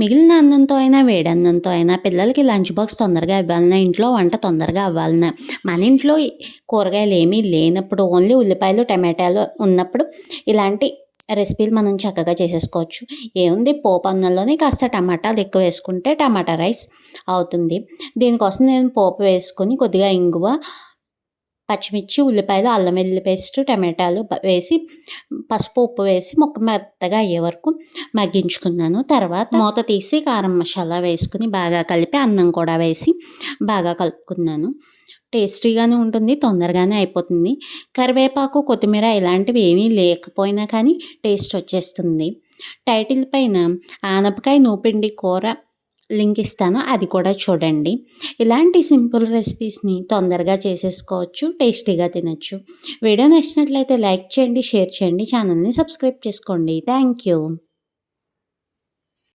మిగిలిన అన్నంతో అయినా వేడి అన్నంతో అయినా పిల్లలకి లంచ్ బాక్స్ తొందరగా ఇవ్వాలన్నా ఇంట్లో వంట తొందరగా అవ్వాలన్నా మన ఇంట్లో కూరగాయలు ఏమీ లేనప్పుడు ఓన్లీ ఉల్లిపాయలు టమాటాలు ఉన్నప్పుడు ఇలాంటి రెసిపీలు మనం చక్కగా చేసేసుకోవచ్చు. ఏముంది? పోపు అన్నంలోనే కాస్త టమాటాలు ఎక్కువ వేసుకుంటే టమాటా రైస్ అవుతుంది. దీనికోసం నేను పోపు వేసుకొని కొద్దిగా ఇంగువ పచ్చిమిర్చి ఉల్లిపాయలు అల్లం వెల్లుల్లి పేస్ట్ టమాటాలు వేసి పసుపు ఉప్పు వేసి ముక్క మెత్తగా అయ్యే వరకు మగ్గించుకున్నాను. తర్వాత మూత తీసి కారం మసాలా వేసుకుని బాగా కలిపి అన్నం కూడా వేసి బాగా కలుపుకున్నాను. టేస్టీగానే ఉంటుంది తొందరగానే అయిపోతుంది. కరివేపాకు కొత్తిమీర ఇలాంటివి ఏమీ లేకపోయినా కానీ టేస్ట్ వచ్చేస్తుంది. టైటిల్ పైన ఆనపకాయ నూపిండి కూర లింక్ ఇస్తాను అది కూడా చూడండి. ఇలాంటి సింపుల్ రెసిపీస్ని తొందరగా చేసేసుకోవచ్చు టేస్టీగా తినచ్చు. వీడియో నచ్చినట్లయితే లైక్ చేయండి షేర్ చేయండి ఛానల్ని సబ్స్క్రైబ్ చేసుకోండి. Thank you.